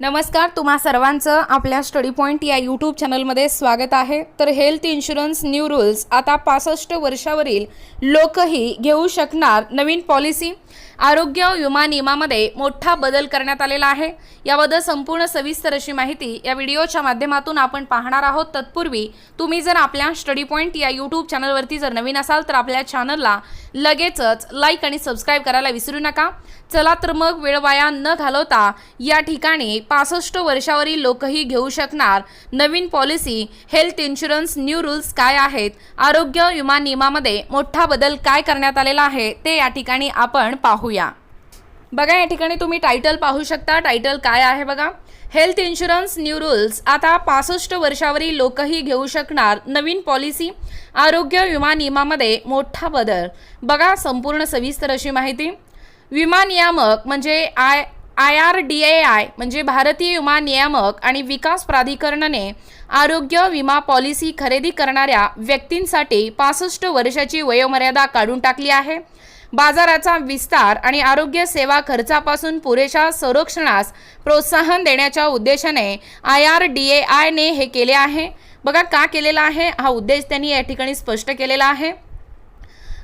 नमस्कार तुम्हा सर्वांचं आपल्या स्टडी पॉईंट या यूट्यूब चॅनलमध्ये स्वागत आहे. तर हेल्थ इन्शुरन्स न्यू रूल्स आता पासष्ट वर्षावरील लोकही घेऊ शकणार नवीन पॉलिसी. आरोग्य विमा नियमामध्ये मोठा बदल करण्यात आलेला आहे. याबद्दल संपूर्ण सविस्तर अशी माहिती या व्हिडिओच्या माध्यमातून आपण पाहणार आहोत. तत्पूर्वी तुम्ही जर आपल्या स्टडी पॉईंट या यूट्यूब चॅनलवरती जर नवीन असाल तर आपल्या चॅनलला लगेचच लाईक आणि सबस्क्राईब करायला विसरू नका. चला तर मग वेळ वाया न घालवता या ठिकाणी पासष्ट वर्षावरील लोकही घेऊ शकणार. नवीन policy health insurance new rules काय आहेत? आरोग्य विमा नियमामध्ये मोठा बदल काय करण्यात आलेला आहे? ते या ठिकाणी आपण पाहूया. बघा या ठिकाणी तुम्ही टायटल पाहू शकता. टायटल काय आहे बघा? हेल्थ इन्शुरन्स न्यू रूल्स आता पासष्ट वर्षावरील लोकही घेऊ शकणार. नवीन पॉलिसी आरोग्य विमा नियमामध्ये मोठा बदल. बघा संपूर्ण सविस्तर अशी माहिती. विमा नियामक म्हणजे I I R D A I म्हणजे भारतीय विमा नियामक आणि विकास प्राधिकरणाने आरोग्य विमा पॉलिसी खरेदी करणाऱ्या व्यक्तींसाठी पासष्ट वर्षाची वयोमर्यादा काढून टाकली आहे. बाजाराचा विस्तार आणि आरोग्य सेवा खर्चापासून पुरेशा संरक्षणास प्रोत्साहन देण्याच्या उद्देशाने आय आर डी ए आयने हे केले आहे. बघा का केलेला आहे? हा उद्देश त्यांनी या ठिकाणी स्पष्ट केलेला आहे.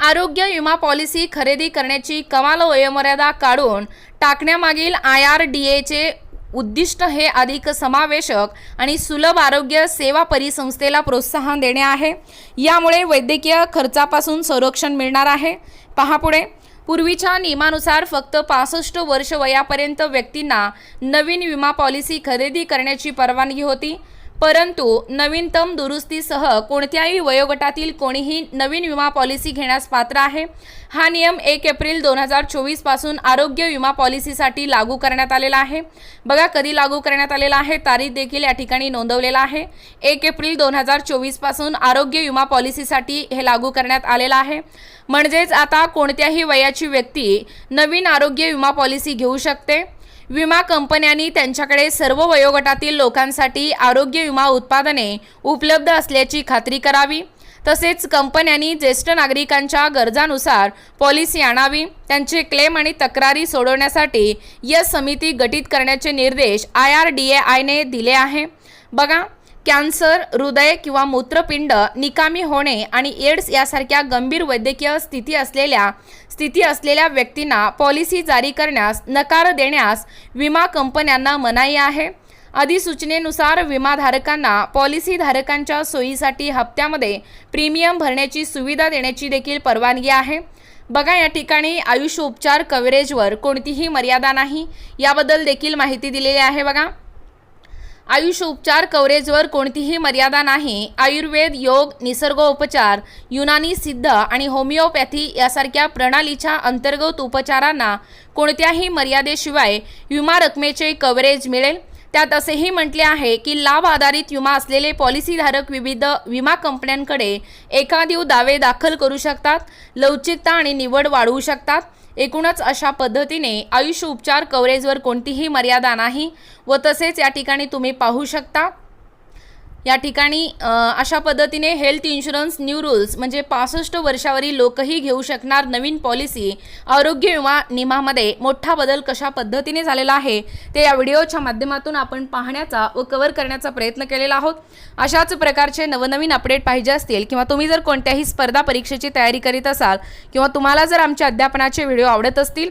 आरोग्य विमा पॉलिसी खरेदी करण्याची कमाल वयोमर्यादा काढून टाकण्यामागील आय आर डी एचे उद्दिष्ट हे अधिक समावेशक आणि सुलभ आरोग्य सेवा परिसंस्थेला प्रोत्साहन देणे आहे. यामुळे वैद्यकीय खर्चापासून संरक्षण मिळणार आहे. पहा पुढे. पूर्वीच्या नियमानुसार फक्त पासष्ट वर्ष वयापर्यंत व्यक्तींना नवीन विमा पॉलिसी खरेदी करण्याची परवानगी होती. परंतु नवीनतम दुरुस्तीसह कोणत्याही वयोगटातील कोणीही नवीन विमा पॉलिसी घेण्यास पात्र आहे. हा नियम एक एप्रिल दोन हजार चोवीसपासून आरोग्य विमा पॉलिसीसाठी लागू करण्यात आलेला आहे. बघा कधी लागू करण्यात आलेला आहे तारीख देखील या ठिकाणी नोंदवलेला आहे. एक एप्रिल दोन हजार चोवीसपासून आरोग्य विमा पॉलिसीसाठी हे लागू करण्यात आलेलं आहे. म्हणजेच आता कोणत्याही वयाची व्यक्ती नवीन आरोग्य विमा पॉलिसी घेऊ शकते. विमा कंपन्यांनी त्यांच्याकडे सर्व वयोगटातील लोकांसाठी आरोग्य विमा उत्पादने उपलब्ध असल्याची खात्री करावी. तसेच कंपन्यांनी ज्येष्ठ नागरिकांच्या गरजानुसार पॉलिसी आणावी. त्यांचे क्लेम आणि तक्रारी सोडवण्यासाठी या समिती गठीत करण्याचे निर्देश आय आर डी ए आयने दिले आहे. बघा कॅन्सर हृदय किंवा मूत्रपिंड निकामी होणे आणि एड्स यासारख्या गंभीर वैद्यकीय स्थिती असलेल्या स्थिती असलेल्या व्यक्तींना पॉलिसी जारी करण्यास नकार देण्यास विमा कंपन्यांना मनाई आहे. अधिसूचनेनुसार विमाधारकांना पॉलिसीधारकांच्या सोयीसाठी हप्त्यामध्ये प्रीमियम भरण्याची सुविधा देण्याची देखील परवानगी आहे. बघा या ठिकाणी आयुष्य उपचार कव्हरेजवर कोणतीही मर्यादा नाही. याबद्दल देखील माहिती दिलेली आहे बघा. आयुष उपचार कव्हरेजवर कोणतीही मर्यादा नाही. आयुर्वेद योग निसर्गोपचार युनानी सिद्ध आणि होमिओपॅथी यासारख्या प्रणालीच्या अंतर्गत उपचारांना कोणत्याही मर्यादेशिवाय विमा रकमेचे कव्हरेज मिळेल? त्यात असेही म्हटले आहे की लाभ आधारित विमा असलेले पॉलिसीधारक विविध विमा कंपन्यांकडे एकाधिक दावे दाखल करू शकतात लवचिकता आणि निवड वाढवू शकतात. एकूणच अशा पद्धतीने आयुष्य उपचार कव्हरेजवर कोणतीही मर्यादा नाही व तसेच या ठिकाणी तुम्ही पाहू शकता. या ठिकाणी अशा पद्धतीने हेल्थ इन्शुरन्स न्यू रूल्स म्हणजे पासष्ट वर्षावरील लोकही घेऊ शकणार नवीन पॉलिसी आरोग्य विमा नियमामध्ये मोठा बदल कशा पद्धतीने झालेला आहे ते या व्हिडिओच्या माध्यमातून आपण पाहण्याचा व कव्हर करण्याचा प्रयत्न केलेला आहोत. अशाच प्रकारचे नवनवीन अपडेट पाहिजे असतील किंवा तुम्ही जर कोणत्याही स्पर्धा परीक्षेची तयारी करीत असाल किंवा तुम्हाला जर आमच्या अध्यापनाचे व्हिडिओ आवडत असतील